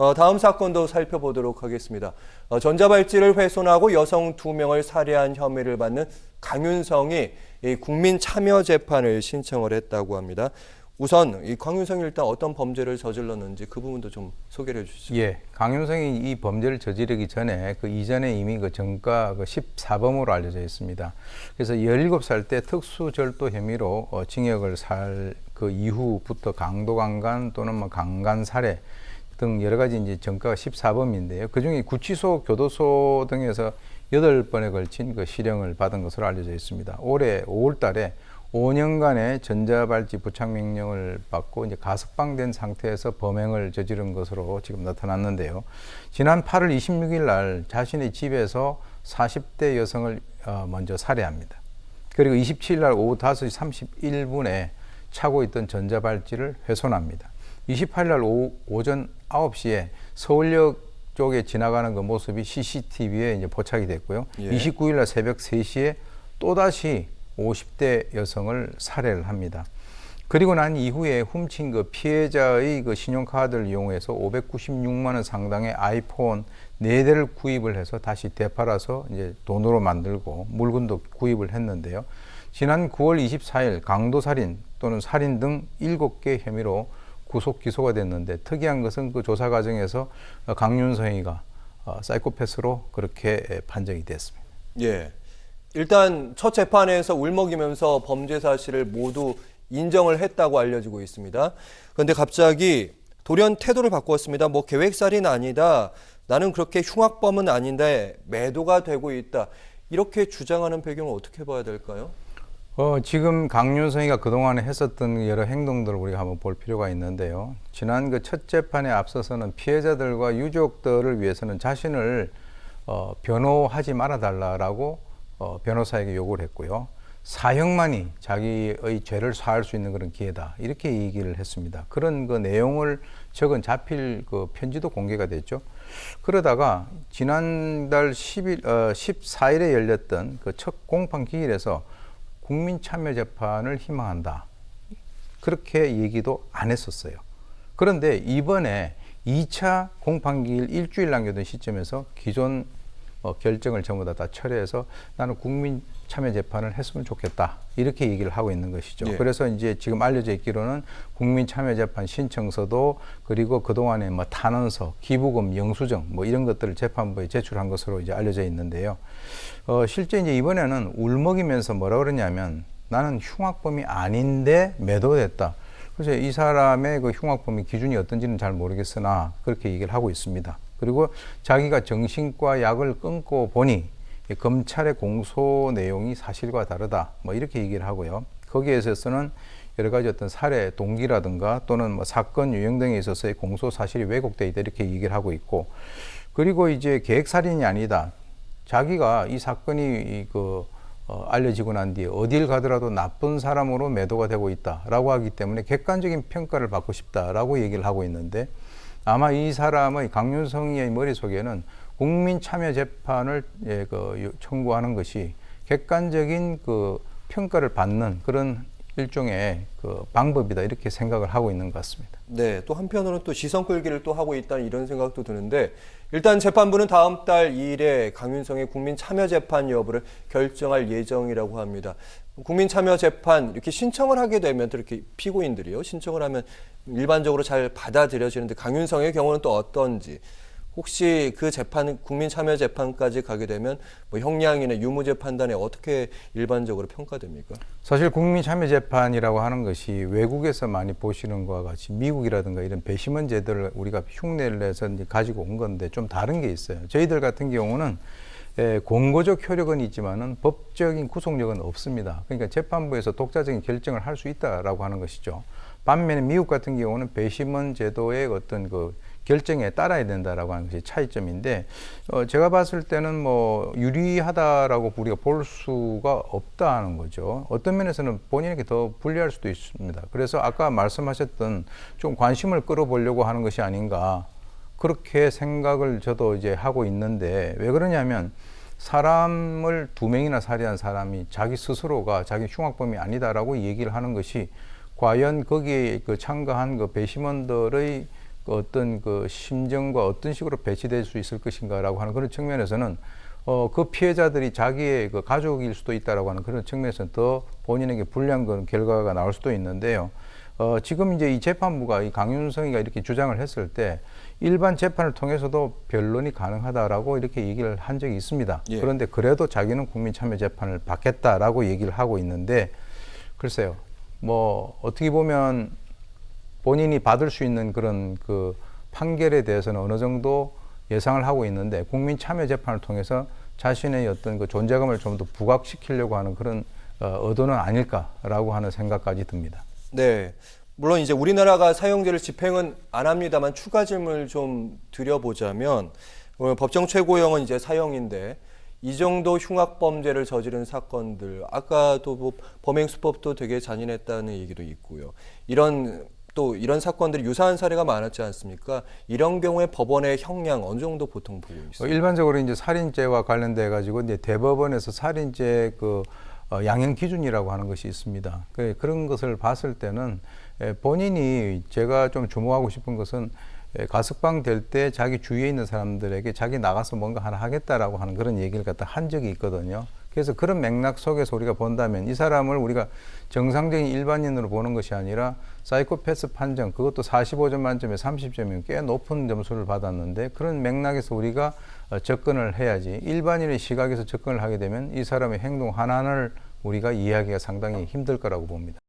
어, 다음 사건도 살펴보도록 하겠습니다. 어, 전자발찌를 훼손하고 여성 두 명을 살해한 혐의를 받는 강윤성이 이 국민 참여 재판을 신청을 했다고 합니다. 우선 이 강윤성이 일단 어떤 범죄를 저질렀는지 그 부분도 좀 소개를 해주시죠. 예, 강윤성이 이 범죄를 저지르기 전에 그 이전에 이미 그 정가 그 14범으로 알려져 있습니다. 그래서 17살 때 특수절도 혐의로 어, 징역을 살 그 이후부터 강도 강간 또는 뭐 강간 살해 등 여러 가지 이제 정가가 14범인데요. 그 중에 구치소, 교도소 등에서 8번에 걸친 그 실형을 받은 것으로 알려져 있습니다. 올해 5월 달에 5년간의 전자발찌 부착 명령을 받고 이제 가석방된 상태에서 범행을 저지른 것으로 지금 나타났는데요. 지난 8월 26일 날 자신의 집에서 40대 여성을 어, 먼저 살해합니다. 그리고 27일 날 오후 5시 31분에 차고 있던 전자발찌를 훼손합니다. 28일 날 오후 오전 9시에 서울역 쪽에 지나가는 그 모습이 CCTV에 이제 포착이 됐고요. 예. 29일 날 새벽 3시에 또다시 50대 여성을 살해를 합니다. 그리고 난 이후에 훔친 그 피해자의 그 신용카드를 이용해서 596만 원 상당의 아이폰 4대를 구입을 해서 다시 되팔아서 이제 돈으로 만들고 물건도 구입을 했는데요. 지난 9월 24일 강도 살인 또는 살인 등 7개 혐의로 구속 기소가 됐는데 특이한 것은 그 조사 과정에서 강윤성이가 어, 사이코패스로 그렇게 판정이 됐습니다. 예. 일단 첫 재판에서 울먹이면서 범죄 사실을 모두 인정을 했다고 알려지고 있습니다. 그런데 갑자기 돌연 태도를 바꾸었습니다. 뭐 계획살인 아니다. 나는 그렇게 흉악범은 아닌데 매도가 되고 있다. 이렇게 주장하는 배경을 어떻게 봐야 될까요? 어, 지금 강윤성이가 그동안에 했었던 여러 행동들을 우리가 한번 볼 필요가 있는데요. 지난 그 첫 재판에 앞서서는 피해자들과 유족들을 위해서는 자신을 어, 변호하지 말아달라라고 어, 변호사에게 요구를 했고요. 사형만이 자기의 죄를 사할 수 있는 그런 기회다. 이렇게 얘기를 했습니다. 그런 그 내용을 적은 자필 그 편지도 공개가 됐죠. 그러다가 지난달 10일, 어, 14일에 열렸던 그 첫 공판 기일에서 국민 참여 재판을 희망한다. 그렇게 얘기도 안 했었어요. 그런데 이번에 2차 공판기일 일주일 남겨둔 시점에서 기존 어, 결정을 전부 다, 다 철회해서 나는 국민 참여 재판을 했으면 좋겠다. 이렇게 얘기를 하고 있는 것이죠. 예. 그래서 이제 지금 알려져 있기로는 국민 참여 재판 신청서도 그리고 그 동안에 뭐 탄원서, 기부금, 영수증 뭐 이런 것들을 재판부에 제출한 것으로 이제 알려져 있는데요. 어, 실제 이제 이번에는 울먹이면서 뭐라 그러냐면 나는 흉악범이 아닌데 매도됐다. 그래서 이 사람의 그 흉악범의 기준이 어떤지는 잘 모르겠으나 그렇게 얘기를 하고 있습니다. 그리고 자기가 정신과 약을 끊고 보니 이 검찰의 공소 내용이 사실과 다르다. 뭐 이렇게 얘기를 하고요. 거기에 있어서는 여러 가지 어떤 살해 동기라든가 또는 뭐 사건 유형 등에 있어서의 공소 사실이 왜곡돼 있다 이렇게 얘기를 하고 있고 그리고 이제 계획 살인이 아니다. 자기가 이 사건이 이그 어, 알려지고 난 뒤에 어딜 가더라도 나쁜 사람으로 매도가 되고 있다라고 하기 때문에 객관적인 평가를 받고 싶다라고 얘기를 하고 있는데 아마 이 사람의 강윤성의 머릿속에는 국민 참여 재판을 예, 그 요- 청구하는 것이 객관적인 그 평가를 받는 그런 일종의 그 방법이다 이렇게 생각을 하고 있는 것 같습니다. 네, 또 한편으로는 또 시선 끌기를 또 하고 있다는 이런 생각도 드는데 일단 재판부는 다음 달 2일에 강윤성의 국민 참여 재판 여부를 결정할 예정이라고 합니다. 국민 참여 재판 이렇게 신청을 하게 되면 또 이렇게 피고인들이요 신청을 하면 일반적으로 잘 받아들여지는데 강윤성의 경우는 또 어떤지 혹시 그 재판 국민 참여 재판까지 가게 되면 뭐 형량이나 유무죄 판단에 어떻게 일반적으로 평가됩니까? 사실 국민 참여 재판이라고 하는 것이 외국에서 많이 보시는 것과 같이 미국이라든가 이런 배심원 제도를 우리가 흉내를 내서 가지고 온 건데 좀 다른 게 있어요. 저희들 같은 경우는 에, 공고적 효력은 있지만은 법적인 구속력은 없습니다. 그러니까 재판부에서 독자적인 결정을 할 수 있다라고 하는 것이죠. 반면에 미국 같은 경우는 배심원 제도의 어떤 그 결정에 따라야 된다라고 하는 것이 차이점인데 어, 제가 봤을 때는 뭐 유리하다라고 우리가 볼 수가 없다는 거죠. 어떤 면에서는 본인에게 더 불리할 수도 있습니다. 그래서 아까 말씀하셨던 좀 관심을 끌어보려고 하는 것이 아닌가 그렇게 생각을 저도 이제 하고 있는데 왜 그러냐면 사람을 두 명이나 살해한 사람이 자기 스스로가 자기 흉악범이 아니다라고 얘기를 하는 것이 과연 거기에 그 참가한 그 배심원들의 그그 어떤 그 심정과 어떤 식으로 배치될 수 있을 것인가라고 하는 그런 측면에서는 어, 그 피해자들이 자기의 그 가족일 수도 있다라고 하는 그런 측면에서는 더 본인에게 불리한 그런 결과가 나올 수도 있는데요. 어, 지금 이제 이 재판부가 이 강윤성이가 이렇게 주장을 했을 때 일반 재판을 통해서도 변론이 가능하다라고 이렇게 얘기를 한 적이 있습니다. 예. 그런데 그래도 자기는 국민 참여 재판을 받겠다라고 얘기를 하고 있는데 글쎄요. 뭐 어떻게 보면 본인이 받을 수 있는 그런 그 판결에 대해서는 어느 정도 예상을 하고 있는데 국민 참여 재판을 통해서 자신의 어떤 그 존재감을 좀 더 부각시키려고 하는 그런 어, 의도는 아닐까라고 하는 생각까지 듭니다. 네. 물론 이제 우리나라가 사형제를 집행은 안 합니다만 추가 질문을 좀 드려보자면 어, 법정 최고형은 이제 사형인데 이 정도 흉악 범죄를 저지른 사건들 아까도 뭐 범행 수법도 되게 잔인했다는 얘기도 있고요. 이런 또 이런 사건들이 유사한 사례가 많았지 않습니까? 이런 경우에 법원의 형량 어느 정도 보통 보고 어, 있어요. 일반적으로 이제 살인죄와 관련돼 가지고 이제 대법원에서 살인죄 그 어, 양형 기준이라고 하는 것이 있습니다. 그 그런 것을 봤을 때는 에, 본인이 제가 좀 주목하고 싶은 것은 에, 가석방 될 때 자기 주위에 있는 사람들에게 자기 나가서 뭔가 하나 하겠다라고 하는 그런 얘기를 갖다 한 적이 있거든요. 그래서 그런 맥락 속에서 우리가 본다면 이 사람을 우리가 정상적인 일반인으로 보는 것이 아니라 사이코패스 판정 그것도 45점 만점에 30점이면 꽤 높은 점수를 받았는데 그런 맥락에서 우리가 어, 접근을 해야지 일반인의 시각에서 접근을 하게 되면 이 사람의 행동 하나하나를 우리가 이해하기가 상당히 힘들 거라고 봅니다.